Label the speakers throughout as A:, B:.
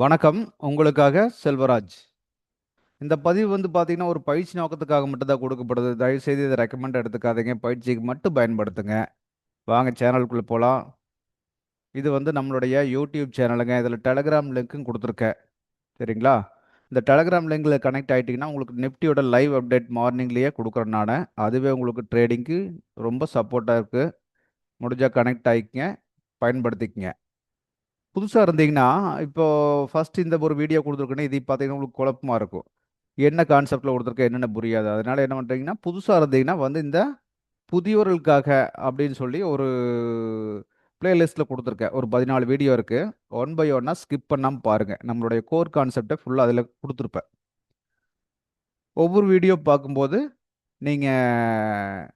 A: வணக்கம். உங்களுக்காக செல்வராஜ். இந்த பதிவு வந்து பார்த்தீங்கன்னா, ஒரு பயிற்சி நோக்கத்துக்காக மட்டும்தான் கொடுக்கப்படுது தயவுசெய்து இதை ரெக்கமெண்ட் எடுத்துக்காதீங்க. பயிற்சிக்கு மட்டும் பயன்படுத்துங்க. வாங்க சேனலுக்குள்ளே போகலாம் இது வந்து நம்மளுடைய யூடியூப் சேனலுங்க. இதில் டெலகிராம் லிங்க்கும் கொடுத்துருக்கேன் சரிங்களா? இந்த டெலகிராம் லிங்கில் கனெக்ட் ஆகிட்டிங்கன்னா உங்களுக்கு நிஃப்டியோட லைவ் அப்டேட் மார்னிங்லேயே கொடுக்குறேன் நான் அதுவே உங்களுக்கு ட்ரேடிங்க்கு ரொம்ப சப்போர்ட்டாக இருக்குது முடிஞ்சால் கனெக்ட் ஆகிக்கங்க பயன்படுத்திக்கங்க. புதுசாக இருந்தீங்கன்னா, இப்போ ஃபர்ஸ்ட் இந்த ஒரு வீடியோ குடுத்துருக்கேனே, இது பார்த்தீங்கன்னா உங்களுக்கு குழப்பமா இருக்கும். என்ன கான்செப்டில் கொடுத்துருக்க என்னென்ன புரியாது. அதனால என்ன பண்ணுறீங்கன்னா புதுசாக இருந்தீங்கன்னா வந்து இந்த புதியவர்களுக்காக அப்படின்னு சொல்லி ஒரு பிளேலிஸ்ட்டில் கொடுத்துருக்கேன் ஒரு 14 வீடியோ இருக்குது ஒன் பை ஒன்னாக ஸ்கிப் பண்ணாமல் பாருங்கள் நம்மளுடைய கோர் கான்செப்டை ஃபுல்லாக அதில் கொடுத்துருப்பேன் ஒவ்வொரு வீடியோ பார்க்கும்போது, நீங்கள்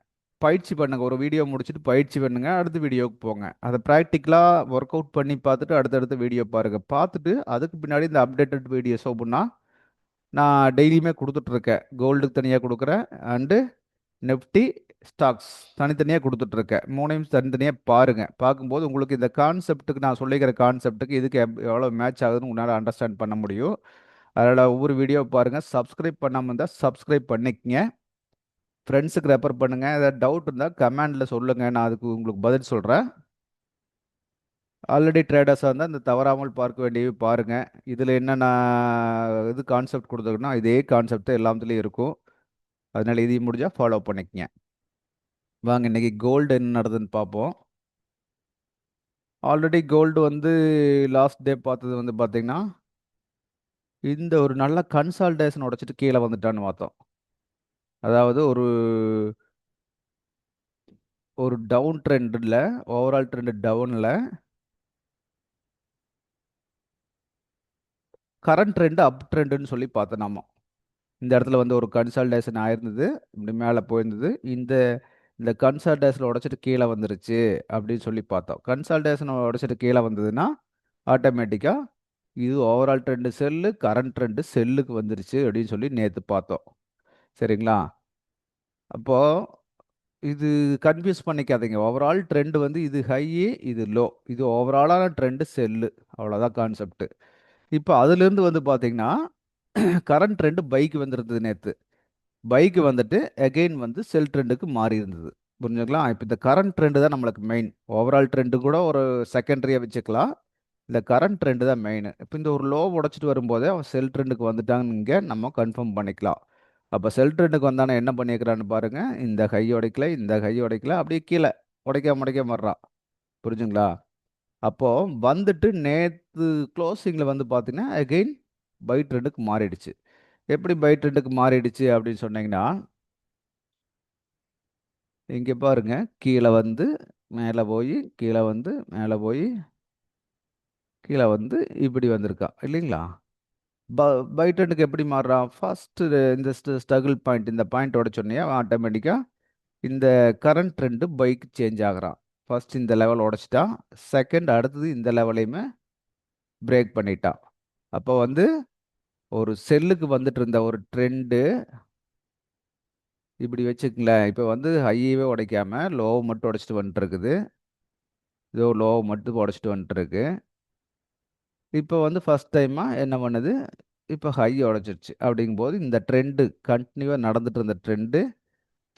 A: பயிற்சி பண்ணுங்க. ஒரு வீடியோ முடிச்சுட்டு பயிற்சி பண்ணுங்க. அடுத்த வீடியோவுக்கு போங்க. அதை ப்ராக்டிக்கலாக ஒர்க் அவுட் பண்ணி பார்த்துட்டு, அடுத்தடுத்த வீடியோ பாருங்க. பார்த்துட்டு, அதுக்கு பின்னாடி இந்த அப்டேட்டட் வீடியோஸ் ஒவ்வொன்னா நான் டெய்லியுமே கொடுத்துட்ருக்கேன் கோல்டுக்கு தனியாக கொடுக்குறேன் அண்டு நெஃப்டி ஸ்டாக்ஸ் தனித்தனியாக கொடுத்துட்ருக்கேன் மூணையும் தனித்தனியாக பாருங்கள் பார்க்கும்போது உங்களுக்கு இந்த கான்செப்ட்டுக்கு நான் சொல்லிக்கிற கான்செப்ட்டுக்கு இதுக்கு எப் எவ்வளோ மேட்ச் ஆகுதுன்னு உன்னால் அண்டர்ஸ்டாண்ட் பண்ண முடியும். அதனால் ஒவ்வொரு வீடியோ பாருங்கள் சப்ஸ்கிரைப் பண்ணாமல் இருந்தால் சப்ஸ்கிரைப் பண்ணிக்கங்க. ஃப்ரெண்ட்ஸுக்கு ரெஃபர் பண்ணுங்கள் ஏதாவது டவுட் இருந்தால் கமெண்டில் சொல்லுங்கள் நான் அதுக்கு உங்களுக்கு பதில் சொல்கிறேன் ஆல்ரெடி ட்ரேடர்ஸாக இருந்தால் இந்த தவறாமல் பார்க்க வேண்டியவை பாருங்கள் இதில் என்ன என்னென்ன இது கான்செப்ட் குடுத்துருக்கேனோ, இதே கான்செப்ட் எல்லாத்துலேயும் இருக்கும். அதனால் இதையும் முடிஞ்சால் ஃபாலோ பண்ணிக்கங்க. வாங்க இன்னைக்கு கோல்டு என்ன நடதுன்னு பார்ப்போம். ஆல்ரெடி கோல்டு வந்து லாஸ்ட் டே பார்த்தது வந்து பார்த்திங்கன்னா இந்த ஒரு நல்ல கன்சால்டேஷன் உடச்சிட்டு கீழே வந்துட்டான்னு பார்த்தோம். அதாவது ஒரு ஒரு டவுன் ட்ரெண்டில் ஓவரால் ட்ரெண்டு டவுனில் கரண்ட் ட்ரெண்டு அப் ட்ரெண்டுன்னு சொல்லி பார்த்தோம் நாம. இந்த இடத்துல வந்து ஒரு கன்சால்டேஷன் ஆயிருந்தது. இப்படி மேலே போயிருந்தது. இந்த இந்த கன்சால்டேஷன உடச்சிட்டு கீழே வந்துருச்சு அப்படின்னு சொல்லி பார்த்தோம். கன்சல்டேஷனை உடச்சிட்டு கீழே வந்ததுன்னா, ஆட்டோமேட்டிக்காக இது overall trend cell, current trend செல்லுக்கு வந்துருச்சு அப்படின்னு சொல்லி நேற்று பார்த்தோம். சரிங்களா? அப்போ இது கன்ஃப்யூஸ் பண்ணிக்காதீங்க. ஓவரால் ட்ரெண்ட் வந்து இது ஹையி, இது லோ. இது ஓவராலான ட்ரெண்டு செல்லு. அவ்வளோதான் கான்செப்ட்டு இப்போ அதுலேருந்து வந்து பார்த்தீங்கன்னா, கரண்ட் ட்ரெண்டு பைக்கு வந்துருந்தது நேற்று பைக்கு வந்துட்டு அகெயின் வந்து செல் ட்ரெண்டுக்கு மாறி இருந்தது. புரிஞ்சுக்கலாம் இப்போ இந்த கரண்ட் ட்ரெண்டு தான் நம்மளுக்கு மெயின். ஓவரால் ட்ரெண்டு கூட ஒரு செகண்டரியாக வச்சுக்கலாம். இந்த கரண்ட் ட்ரெண்டு தான் மெயின். இப்போ இந்த ஒரு லோ உடச்சிட்டு வரும்போதே அவன் செல் ட்ரெண்டுக்கு வந்துட்டாங்க நம்ம கன்ஃபார்ம் பண்ணிக்கலாம். அப்போ செல் வந்தானே என்ன பண்ணியிருக்கிறான்னு பாருங்கள் இந்த கை உடைக்கல, இந்த கை உடைக்கல. அப்படியே கீழே உடைக்காம முடைக்க வர்றான். புரிஞ்சுங்களா? அப்போது வந்துட்டு நேற்று க்ளோசிங்கில் வந்து பார்த்தீங்கன்னா, அகைன் பை ட்ரெண்டுக்கு மாறிடுச்சு. எப்படி பை ட்ரெண்டுக்கு மாறிடுச்சு அப்படின்னு சொன்னீங்கன்னா இங்கே பாருங்க. கீழே வந்து, மேலே போய் கீழே வந்து, மேலே போய் கீழே வந்து இப்படி வந்திருக்கா இல்லைங்களா? ப பை ட்ரெண்டுக்கு எப்படி மாறுறான்? ஃபர்ஸ்ட்டு இந்த ஸ்ட்ரகிள் பாயிண்ட் இந்த பாயிண்ட் உடைச்சோனயே ஆட்டோமேட்டிக்காக இந்த கரண்ட் ட்ரெண்டு பைக் சேஞ்ச் ஆகுறான். ஃபஸ்ட் இந்த லெவல் உடச்சிட்டான் செகண்ட் அடுத்தது இந்த லெவலையுமே பிரேக் பண்ணிட்டான். அப்போ வந்து ஒரு செல்லுக்கு வந்துட்டு இருந்த ஒரு ட்ரெண்டு இப்படி வச்சுக்கங்களேன். இப்போ வந்து ஹையவே உடைக்காமல் லோவை மட்டும் உடைச்சிட்டு வந்துட்டுருக்குது. இதோ லோவை மட்டும் உடைச்சுட்டு வந்துட்டுருக்கு. இப்போ வந்து ஃபர்ஸ்ட் டைமாக என்ன பண்ணுது? இப்போ ஹை உடைச்சிருச்சு. அப்படிங்கும்போது இந்த ட்ரெண்டு கண்டினியூவாக நடந்துட்டு இருந்த ட்ரெண்டு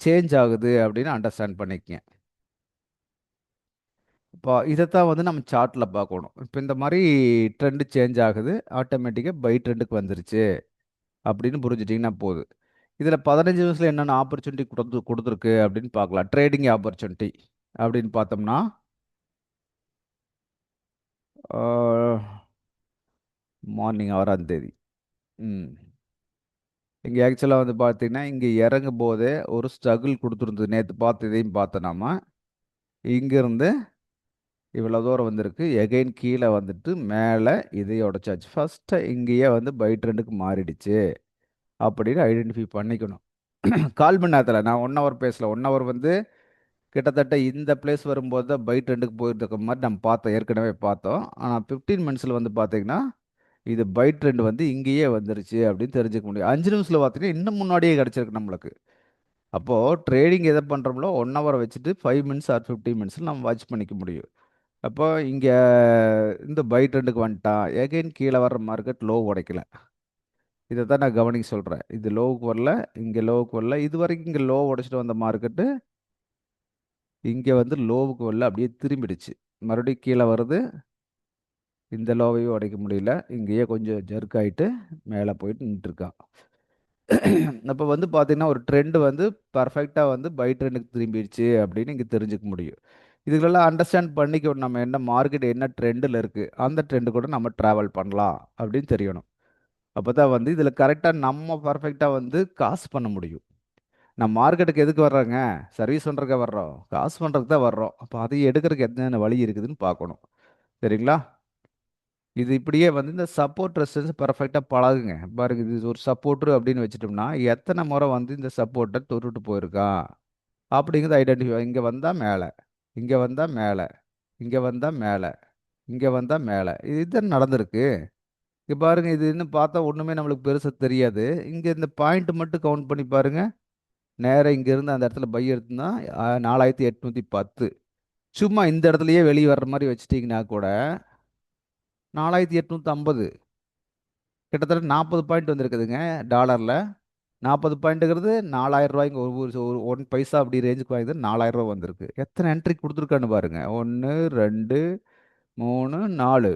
A: சேஞ்ச் ஆகுது அப்படின்னு அண்டர்ஸ்டாண்ட் பண்ணிக்கங்க. இப்போ இதைத்தான் வந்து நம்ம சார்ட்டில் பார்க்கணும். இப்போ இந்த மாதிரி ட்ரெண்டு சேஞ்ச் ஆகுது. ஆட்டோமேட்டிக்காக பை ட்ரெண்டுக்கு வந்துருச்சு. அப்படின்னு புரிஞ்சுட்டீங்கன்னா போதும். இதில 15 நிமிஷத்துல என்னென்ன ஆப்பர்ச்சுனிட்டி கொடுத்து கொடுத்துருக்கு அப்படின்னு பார்க்கலாம். ட்ரேடிங் ஆப்பர்ச்சுனிட்டி அப்படின்னு பார்த்தோம்னா மார்னிங் ஆறாம் தேதி. ம். இங்கே ஆக்சுவலாக வந்து பார்த்தீங்கன்னா, இங்க இறங்கும்போதே ஒரு ஸ்ட்ரகிள் கொடுத்துருந்தது நேற்று பார்த்து இதையும் பார்த்தோம் இங்கேருந்து இவ்வளோ தூரம் வந்திருக்கு. எகைன் கீழே வந்துட்டு மேலே இதையும் உடச்சாச்சு ஃபஸ்ட்டு இங்கேயே வந்து பை ட்ரெண்டுக்கு மாறிடுச்சு. அப்படின்னு ஐடென்டிஃபை பண்ணிக்கணும். கால் மணி நேரத்தில் நான் ஒன் ஹவர் பேசல. ஒன் ஹவர் வந்து கிட்டத்தட்ட இந்த பிளேஸ் வரும்போது தான் பை ட்ரெண்டுக்கு போயிருக்க மாதிரி நம்ம பார்த்தோம். ஏற்கனவே பார்த்தோம். ஆனால் ஃபிஃப்டீன் மினிட்ஸில் வந்து பார்த்திங்கன்னா இது பை ட்ரெண்ட் வந்து இங்கேயே வந்துருச்சு அப்படின்னு தெரிஞ்சுக்க முடியும். அஞ்சு நிமிஷத்தில் பார்த்தீங்கன்னா, இன்னும் முன்னாடியே கிடச்சிருக்கு நம்மளுக்கு. அப்போது ட்ரேடிங் எத பண்றோம்களோ 1 ஹவர வச்சுட்டு ஃபைவ் மினிட்ஸ் ஆர் ஃபிஃப்டி மினிட்ஸில் நம்ம வாட்ச் பண்ணிக்க முடியும். அப்போ இங்கே இந்த பை ட்ரெண்டுக்கு வந்துட்டான் எகைன் கீழே வர்ற மார்க்கெட் லோ உடைக்கல இதை தான் நான் கவனிக்க சொல்கிறேன் இது லோவுக்கு வரல இங்கே லோவுக்கு வரல இது வரைக்கும் இங்கே லோ உடைச்சிட்டு வந்த மார்க்கெட்டு இங்கே வந்து லோவுக்கு வரல அப்படியே திரும்பிடுச்சு மறுபடியும் கீழே வருது இந்த லோவையும் உடைக்க முடியல. இங்கேயே கொஞ்சம் ஜர்க் ஆகிட்டு மேலே போயிட்டு நின்றுருக்கான் அப்போ வந்து பார்த்தீங்கன்னா ஒரு ட்ரெண்டு வந்து பர்ஃபெக்டாக வந்து பை ட்ரெண்டுக்கு திரும்பிடுச்சு அப்படின்னு இங்கே தெரிஞ்சுக்க முடியும். இதுகளெல்லாம் அண்டர்ஸ்டாண்ட் பண்ணிக்க நம்ம என்ன மார்க்கெட் என்ன ட்ரெண்டில் இருக்குது அந்த ட்ரெண்டு கூட நம்ம ட்ராவல் பண்ணலாம் அப்படின்னு தெரியணும். அப்போ தான் வந்து இதில் கரெக்டாக நம்ம பர்ஃபெக்டாக வந்து காசு பண்ண முடியும். நம்ம மார்க்கெட்டுக்கு எதுக்கு வர்றோங்க? சர்வீஸ் பண்ணுறதுக்கு வர்றோம். காசு பண்ணுறதுக்கு தான் வர்றோம். அப்போ அதை எடுக்கிறதுக்கு என்னென்ன வழி இருக்குதுன்னு பார்க்கணும். சரிங்களா? இது இப்படியே வந்து இந்த சப்போர்ட் ரெசிஸ்டன்ஸ் பர்ஃபெக்டாக பழகுங்க. பாருங்க இது ஒரு சப்போர்ட்ரு அப்படின்னு வச்சுட்டோம்னா எத்தனை முறை வந்து இந்த சப்போர்ட்டை தொட்டுட்டு போயிருக்கா? அப்படிங்கிறது ஐடென்டிஃபை இங்கே வந்தால் மேலே இங்கே வந்தால் மேலே இங்கே வந்தால் மேலே இங்கே வந்தால் மேலே. இதுதான் நடந்திருக்கு. இங்கே பாருங்கள் இது இன்னும் பார்த்தா ஒன்றுமே நம்மளுக்கு பெருசாக தெரியாது. இங்கே இந்த பாயிண்ட் மட்டும் கவுண்ட் பண்ணி பாருங்கள் நேராக இங்கேருந்து அந்த இடத்துல பை எடுத்துனா நாலாயிரத்தி எட்நூற்றி பத்து. சும்மா இந்த இடத்துலையே வெளியே வர்ற மாதிரி வச்சுட்டிங்கன்னா கூட நாலாயிரத்தி எட்நூற்றி ஐம்பது. கிட்டத்தட்ட நாற்பது பாயிண்ட் வந்திருக்குதுங்க டாலரில் நாற்பது பாயிண்ட்டுங்கிறது நாலாயிரம் ரூபாய்ங்க ஒரு ஒரு ஒன் பைசா அப்படி ரேஞ்சுக்கு வாங்கிது நாலாயிரம் ரூபா வந்திருக்கு. எத்தனை என்ட்ரி கொடுத்துருக்கான்னு பாருங்கள் ஒன்று ரெண்டு மூணு நாலு.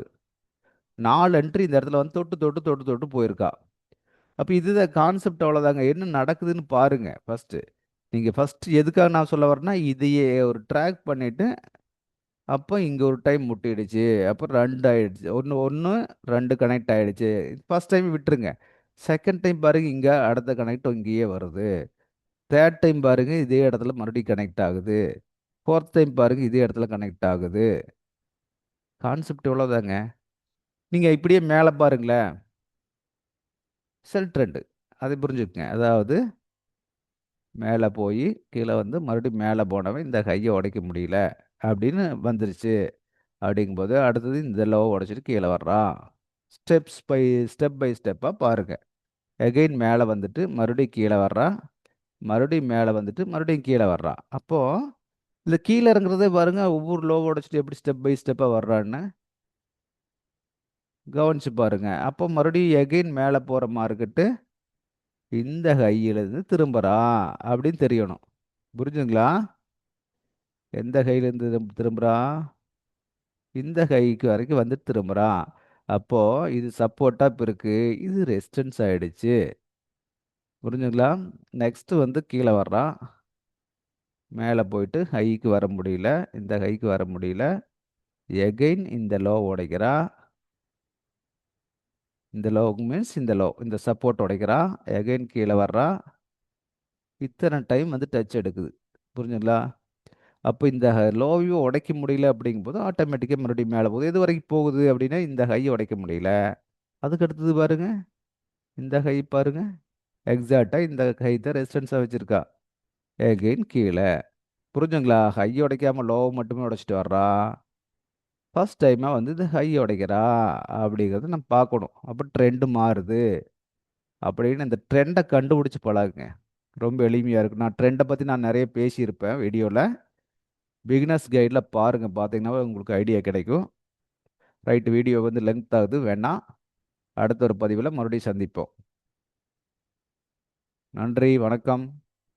A: நாலு என்ட்ரி இந்த இடத்துல வந்து தொட்டு தொட்டு தொட்டு தொட்டு போயிருக்கா. அப்போ இதுதான் கான்செப்ட் அவ்வளோதாங்க என்ன நடக்குதுன்னு பாருங்க ஃபஸ்ட்டு நீங்கள் ஃபஸ்ட்டு எதுக்காக நான் சொல்ல வரேன்னா இதையே ஒரு ட்ராக் பண்ணிவிட்டு அப்போ இங்கே ஒரு டைம் முட்டிடுச்சு. அப்போ ரெண்டு ஆயிடுச்சு ஒன்று ஒன்று ரெண்டு கனெக்ட் ஆகிடுச்சு ஃபஸ்ட் டைம் விட்டுருங்க. செகண்ட் டைம் பாருங்க இங்கே அடுத்த கனெக்ட் இங்கேயே வருது. தேர்ட் டைம் பாருங்க இதே இடத்துல மறுபடியும் கனெக்ட் ஆகுது. ஃபோர்த் டைம் பாருங்க இதே இடத்துல கனெக்ட் ஆகுது. கான்செப்ட் இவ்வளோதாங்க. நீங்கள் இப்படியே மேலே பாருங்களேன். செல் ட்ரெண்டு அதை புரிஞ்சுக்கங்க. அதாவது மேலே போய் கீழே வந்து மறுபடியும் மேலே போனவன் இந்த கையை உடைக்க முடியல. அப்படின்னு வந்துருச்சு. அப்படிங்கும்போது அடுத்தது இந்த லவ் உடச்சிட்டு கீழே வர்றான் ஸ்டெப்ஸ் பை ஸ்டெப் பை ஸ்டெப்பாக பாருங்கள் எகைன் மேலே வந்துட்டு மறுபடியும் கீழே வர்றான் மறுபடியும் மேலே வந்துட்டு மறுபடியும் கீழே வர்றான் அப்போது இந்த கீழே இறங்குறதே பாருங்கள் ஒவ்வொரு லோவை உடச்சிட்டு எப்படி ஸ்டெப் பை ஸ்டெப்பாக வர்றான்னு. கவனிச்சு பாருங்கள் அப்போ மறுபடியும் எகைன் மேலே போகிற மார்க்கெட்டு இந்த கையிலேருந்து திரும்புகிறான் அப்படின்னு தெரியணும். புரிஞ்சுங்களா எந்த கையிலேருந்து திரும்புகிறான் இந்த கைக்கு வரைக்கும் வந்து திரும்புகிறான் அப்போது இது சப்போர்ட்டாக இப்போ இருக்குது இது ரெசிஸ்டன்ஸ் ஆகிடுச்சு புரிஞ்சுங்களா? நெக்ஸ்ட்டு வந்து கீழே வர்றான் மேலே போயிட்டு ஹைக்கு வர முடியல. இந்த ஹைக்கு வர முடியல. எகைன் இந்த லோ உடைக்கிறா. இந்த லோ மீன்ஸ் இந்த லோ இந்த சப்போர்ட் உடைக்கிறா. எகைன் கீழே வர்றா. இத்தனை டைம் வந்து டச் எடுக்குது. புரிஞ்சுங்களா? அப்போ இந்த லோவையும் உடைக்க முடியல அப்படிங்கும்போது ஆட்டோமேட்டிக்காக மறுபடியும் மேலே போகுது. எது வரைக்கும் போகுது அப்படின்னா இந்த ஹையை உடைக்க முடியல. அதுக்கு அடுத்தது பாருங்க. இந்த ஹை பாருங்க. எக்ஸாக்டாக இந்த ஹை தான் ரெசிஸ்டன்ஸாக வச்சுருக்கா. எகெயின் கீழே. புரிஞ்சுங்களா? ஹை உடைக்காமல் லோவை மட்டுமே உடைச்சிட்டு வர்றா. ஃபஸ்ட் டைமாக வந்து இது ஹை உடைக்கிறா. அப்படிங்கிறத நம்ம பார்க்கணும். அப்போ ட்ரெண்டு மாறுது. அப்படின்னு இந்த ட்ரெண்டை கண்டுபிடிச்சி பழகுங்க. ரொம்ப எளிமையாக இருக்கும் நான் ட்ரெண்டை பற்றி நான் நிறைய பேசியிருப்பேன் வீடியோவில் பிகினர்ஸ் கைடில் பாருங்கள் பார்த்தீங்கன்னா உங்களுக்கு ஐடியா கிடைக்கும். ரைட்டு வீடியோ வந்து லென்த் ஆகுது. வேணாம் அடுத்த ஒரு பதிவில் மறுபடியும் சந்திப்போம். நன்றி. வணக்கம்.